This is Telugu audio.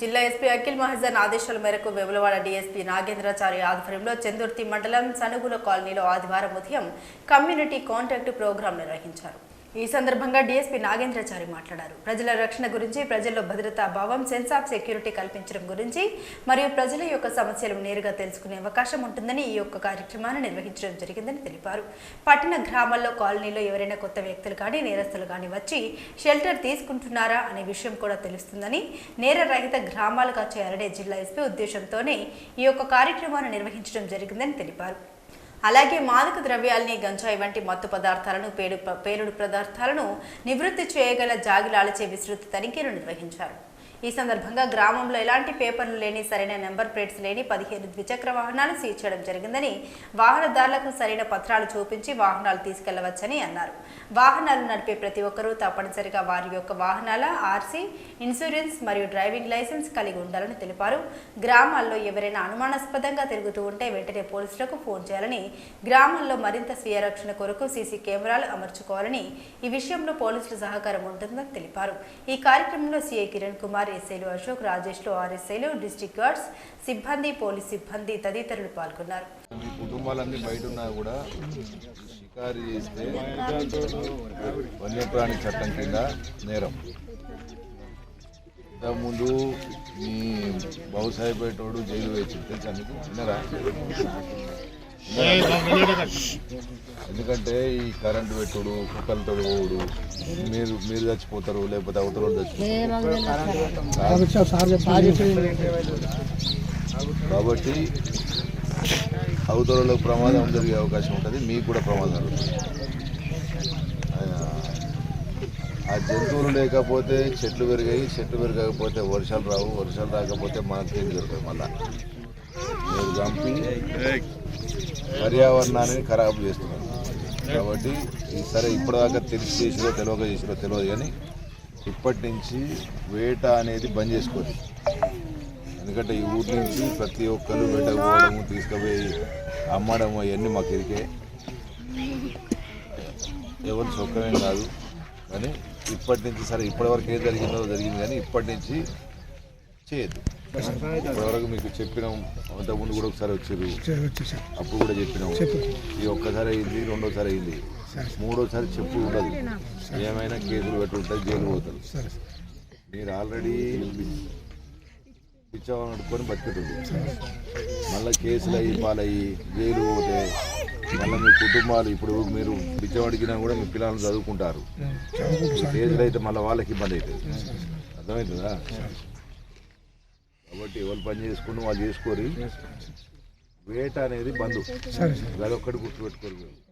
జిల్లా ఎస్పీ అఖిల్ మహాజన్ ఆదేశాల మేరకు వెములవాడ డీఎస్పీ నాగేంద్రాచారి ఆధ్వర్యంలో చందుర్తి మండలం సనుగుల కాలనీలో ఆదివారం ఉదయం కమ్యూనిటీ కాంటాక్ట్ ప్రోగ్రాం నిర్వహించారు. ఈ సందర్భంగా డీఎస్పీ నాగేంద్రాచారి మాట్లాడారు. ప్రజల రక్షణ గురించి ప్రజల్లో భద్రతా భావం సెన్స్ ఆఫ్ సెక్యూరిటీ కల్పించడం గురించి మరియు ప్రజల యొక్క సమస్యలు నేరుగా తెలుసుకునే అవకాశం ఉంటుందని ఈ యొక్క కార్యక్రమాన్ని నిర్వహించడం జరిగిందని తెలిపారు. పట్టణ గ్రామాల్లో కాలనీలో ఎవరైనా కొత్త వ్యక్తులు కానీ నేరస్తులు కానీ వచ్చి షెల్టర్ తీసుకుంటున్నారా అనే విషయం కూడా తెలుస్తుందని నేరరహిత గ్రామాలుగా చేయాలనే జిల్లా ఎస్పీ ఉద్దేశంతోనే ఈ యొక్క కార్యక్రమాన్ని నిర్వహించడం జరిగిందని తెలిపారు. అలాగే మాదక ద్రవ్యాల్ని గంజాయి వంటి మత్తు పదార్థాలను పేడు పేలుడు పదార్థాలను నివృత్తి చేయగల జాగిలాలచే విస్తృత తనిఖీలు నిర్వహించారు. ఈ సందర్భంగా గ్రామంలో ఎలాంటి పేపర్లు లేని సరైన నెంబర్ ప్లేట్స్ లేని పదిహేను ద్విచక్ర వాహనాలు సీజ్ చేయడం జరిగిందని వాహనదారులకు సరైన పత్రాలు చూపించి వాహనాలు తీసుకెళ్ళవచ్చని అన్నారు. వాహనాలు నడిపే ప్రతి ఒక్కరూ తప్పనిసరిగా వారి యొక్క వాహనాల ఆర్సీ ఇన్సూరెన్స్ మరియు డ్రైవింగ్ లైసెన్స్ కలిగి ఉండాలని తెలిపారు. గ్రామాల్లో ఎవరైనా అనుమానాస్పదంగా తిరుగుతూ ఉంటే వెంటనే పోలీసులకు ఫోన్ చేయాలని గ్రామంలో మరింత స్వీయ రక్షణ కొరకు సీసీ కెమెరాలు అమర్చుకోవాలని ఈ విషయంలో పోలీసుల సహకారం ఉంటుందని తెలిపారు. ఈ కార్యక్రమంలో సీఐ కిరణ్ కుమార్ ఎస్ఐలు అశోక్ రాజేష్లు ఆర్ఎస్ఐలు డిస్టిక్ గార్డ్స్ సిబ్బంది పోలీస్ సిబ్బంది తదితరులు పాల్గొన్నారు. కుటుంబాలన్నీ బయట ఉన్నా కూడా షికారు చేస్తే వన్యప్రాణి చట్టం కింద నేరం. ముందు మీ బహుసాయిపేటోడు జైలు వేసి తెలుసా మీకు విన్నరా ఎందుకంటే ఈ కరెంటు పెట్టుడు కుక్కలతో పోవుడు మీరు మీరు చచ్చిపోతారు లేకపోతే అవతల చచ్చిపోతారు. కాబట్టి అవతలలో ప్రమాదం జరిగే అవకాశం ఉంటుంది మీకు కూడా ప్రమాదం ఆ జంతువులు లేకపోతే చెట్లు పెరిగాయి చెట్లు పెరగకపోతే వర్షాలు రావు వర్షాలు రాకపోతే మనకి ఏం జరుగుతుంది మళ్ళా? మీరు చంపి పర్యావరణాన్ని ఖరాబు చేస్తున్నారు. కాబట్టి ఈ సరే ఇప్పటిదాకా తెలిసి చేసిరో తెలియక చేసిరో తెలియదు కానీ ఇప్పటి నుంచి వేట అనేది బంద్ చేసుకోండి. ఎందుకంటే ఈ ఊరి నుంచి ప్రతి ఒక్కరు వేటకు పోవడము తీసుకుపోయి అమ్మడం అవన్నీ మాకు ఇరికే. ఎవరు సొక్కమేం కాదు. కానీ ఇప్పటి నుంచి సరే ఇప్పటివరకు ఏం జరిగిందో జరిగింది కానీ ఇప్పటి నుంచి చేయొద్దు. ఇప్పటివరకు మీకు చెప్పినాం అంతకుముందు కూడా ఒకసారి వచ్చారు. అప్పుడు కూడా చెప్పినాం. ఇది ఒక్కసారి అయింది రెండోసారి అయింది. మూడోసారి చెప్పు ఉండదు. ఏమైనా కేసులు పెట్టి ఉంటుంది జైలు పోతారు. మీరు ఆల్రెడీ పిచ్చవాళ్ళని అడుక్కొని బతుకుతుంది మళ్ళీ కేసులు అయ్యి పాలయ్యి జైలు పోతే మళ్ళీ మీ కుటుంబాలు ఇప్పుడు మీరు బిచ్చం అడిగినా కూడా మీ పిల్లలు చదువుకుంటారు. కేసులు అయితే మళ్ళీ వాళ్ళకి ఇబ్బంది అవుతుంది. అర్థమవుతుందా? కాబట్టి ఎవరు పని చేసుకుని వాళ్ళు చేసుకోరు వేట అనేది బంధు అదొక్కటి గుర్తుపెట్టుకోరు మీరు.